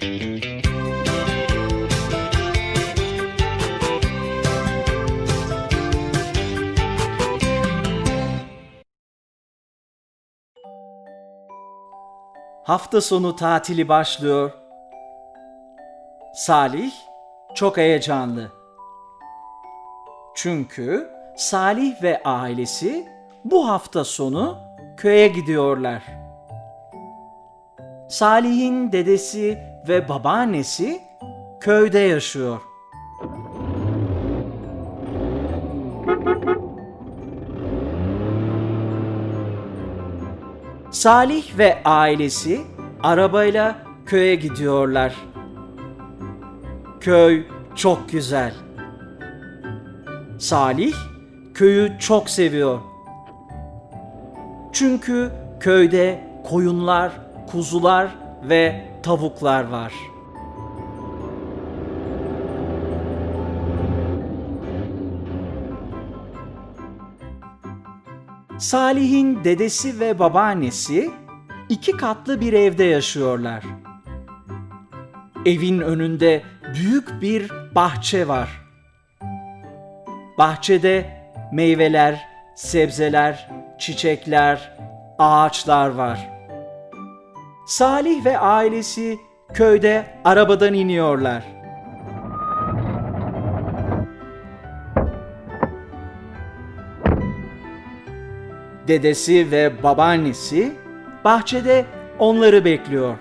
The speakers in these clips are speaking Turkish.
Hafta sonu tatili başlıyor. Salih çok heyecanlı. Çünkü Salih ve ailesi bu hafta sonu köye gidiyorlar. Salih'in dedesi ve babaannesi köyde yaşıyor. Salih ve ailesi arabayla köye gidiyorlar. Köy çok güzel. Salih köyü çok seviyor. Çünkü köyde koyunlar, kuzular ve tavuklar var. Salih'in dedesi ve babaannesi iki katlı bir evde yaşıyorlar. Evin önünde büyük bir bahçe var. Bahçede meyveler, sebzeler, çiçekler, ağaçlar var. Salih ve ailesi köyde arabadan iniyorlar. Dedesi ve babaannesi bahçede onları bekliyor.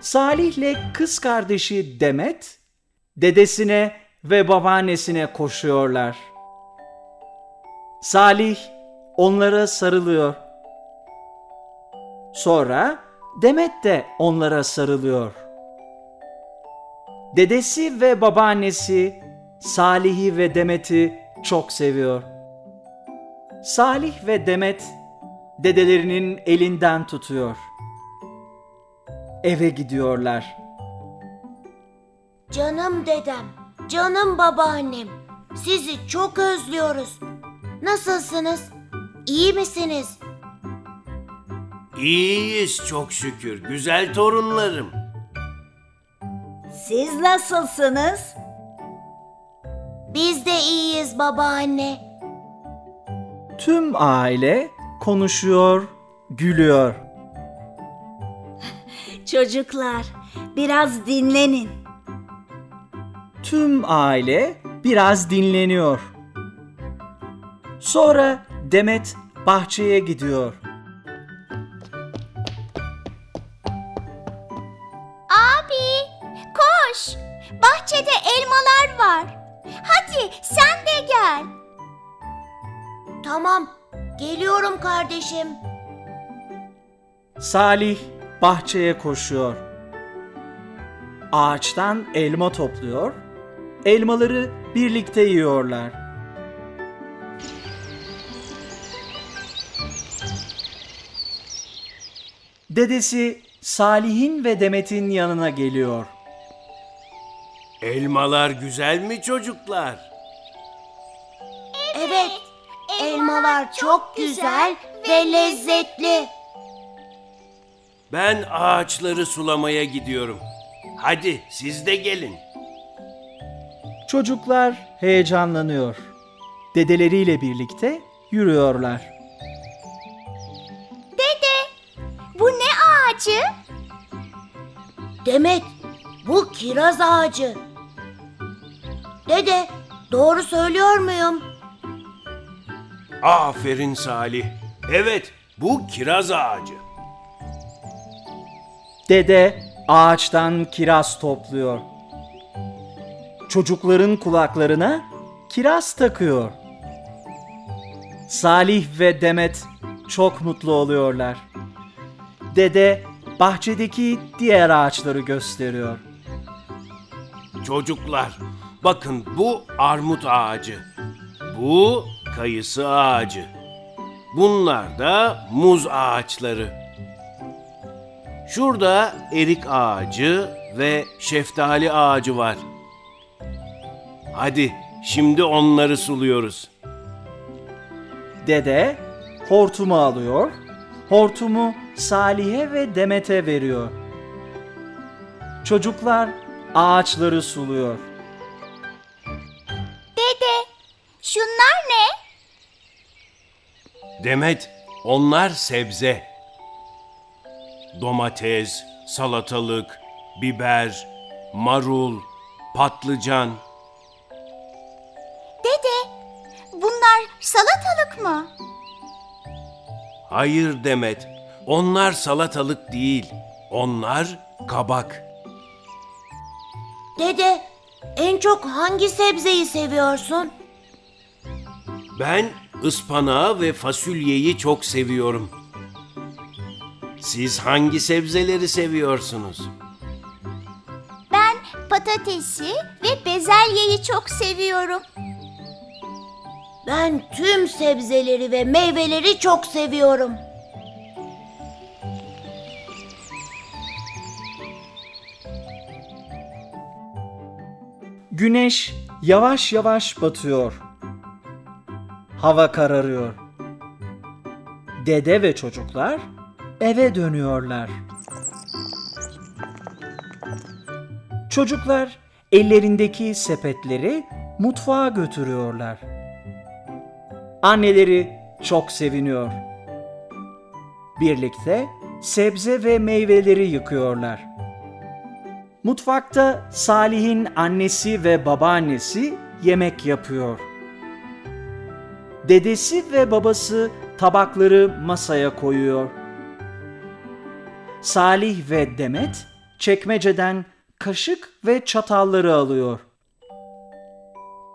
Salih'le kız kardeşi Demet dedesine ve babaannesine koşuyorlar. Salih onlara sarılıyor. Sonra Demet de onlara sarılıyor. Dedesi ve babaannesi Salih'i ve Demet'i çok seviyor. Salih ve Demet dedelerinin elinden tutuyor. Eve gidiyorlar. Canım dedem, canım babaannem. Sizi çok özlüyoruz. Nasılsınız? İyi misiniz? İyiyiz çok şükür. Güzel torunlarım. Siz nasılsınız? Biz de iyiyiz babaanne. Tüm aile konuşuyor, gülüyor. Çocuklar, biraz dinlenin. Tüm aile biraz dinleniyor. Sonra Demet bahçeye gidiyor. Koş. Bahçede elmalar var. Hadi sen de gel. Tamam, geliyorum kardeşim. Salih bahçeye koşuyor. Ağaçtan elma topluyor. Elmaları birlikte yiyorlar. Dedesi Salih'in ve Demet'in yanına geliyor. Elmalar güzel mi çocuklar? Evet, elmalar çok güzel ve lezzetli. Ben ağaçları sulamaya gidiyorum. Hadi siz de gelin. Çocuklar heyecanlanıyor. Dedeleriyle birlikte yürüyorlar. Bu ne ağacı? Demet, bu kiraz ağacı. Dede, doğru söylüyor muyum? Aferin Salih. Evet, bu kiraz ağacı. Dede ağaçtan kiraz topluyor. Çocukların kulaklarına kiraz takıyor. Salih ve Demet çok mutlu oluyorlar. Dede bahçedeki diğer ağaçları gösteriyor. Çocuklar, bakın bu armut ağacı. Bu kayısı ağacı. Bunlar da muz ağaçları. Şurada erik ağacı ve şeftali ağacı var. Hadi şimdi onları suluyoruz. Dede hortumu alıyor, hortumu Salih'e ve Demet'e veriyor. Çocuklar ağaçları suluyor. Şunlar ne? Demet, onlar sebze. Domates, salatalık, biber, marul, patlıcan. Dede, bunlar salatalık mı? Hayır Demet, onlar salatalık değil. Onlar kabak. Dede, en çok hangi sebzeyi seviyorsun? Ben ıspanağı ve fasulyeyi çok seviyorum. Siz hangi sebzeleri seviyorsunuz? Ben patatesi ve bezelyeyi çok seviyorum. Ben tüm sebzeleri ve meyveleri çok seviyorum. Güneş yavaş yavaş batıyor. Hava kararıyor. Dede ve çocuklar eve dönüyorlar. Çocuklar ellerindeki sepetleri mutfağa götürüyorlar. Anneleri çok seviniyor. Birlikte sebze ve meyveleri yıkıyorlar. Mutfakta Salih'in annesi ve babaannesi yemek yapıyor. Dedesi ve babası tabakları masaya koyuyor. Salih ve Demet çekmeceden kaşık ve çatalları alıyor.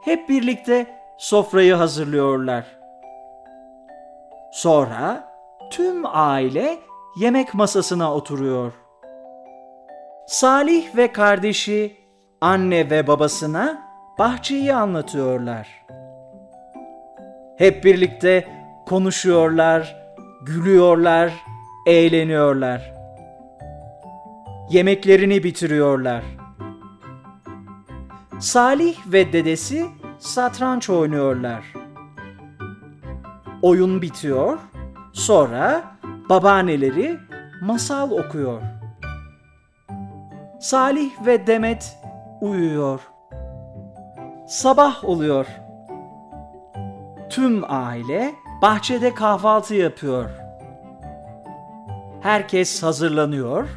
Hep birlikte sofrayı hazırlıyorlar. Sonra tüm aile yemek masasına oturuyor. Salih ve kardeşi anne ve babasına bahçeyi anlatıyorlar. Hep birlikte konuşuyorlar, gülüyorlar, eğleniyorlar. Yemeklerini bitiriyorlar. Salih ve dedesi satranç oynuyorlar. Oyun bitiyor, sonra babaanneleri masal okuyor. Salih ve Demet uyuyor. Sabah oluyor. Tüm aile bahçede kahvaltı yapıyor. Herkes hazırlanıyor.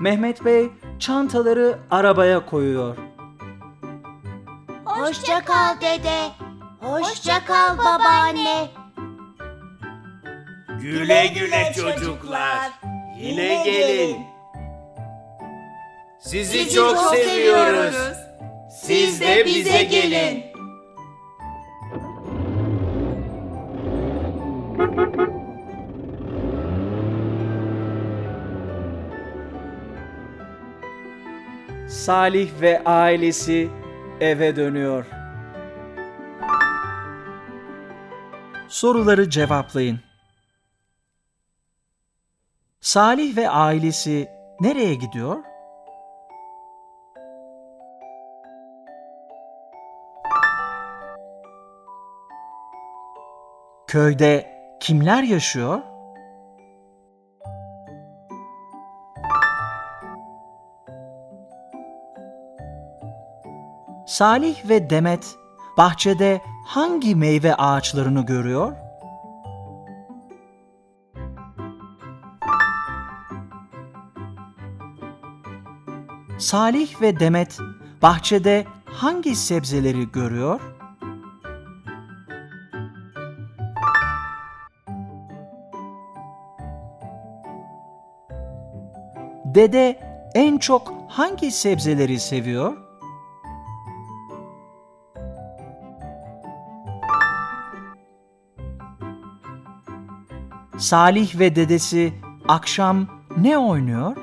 Mehmet Bey çantaları arabaya koyuyor. Hoşça kal dede. Hoşça kal babaanne. Güle güle çocuklar. Yine gelin. Sizi, Sizi çok, çok seviyoruz. seviyoruz. Siz de bize gelin. Salih ve ailesi eve dönüyor. Soruları cevaplayın. Salih ve ailesi nereye gidiyor? Köyde kimler yaşıyor? Salih ve Demet bahçede hangi meyve ağaçlarını görüyor? Salih ve Demet bahçede hangi sebzeleri görüyor? Dede en çok hangi sebzeleri seviyor? Salih ve dedesi akşam ne oynuyor?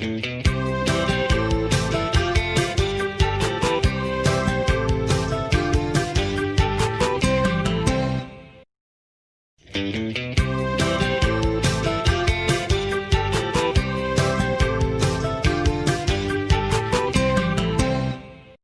thank you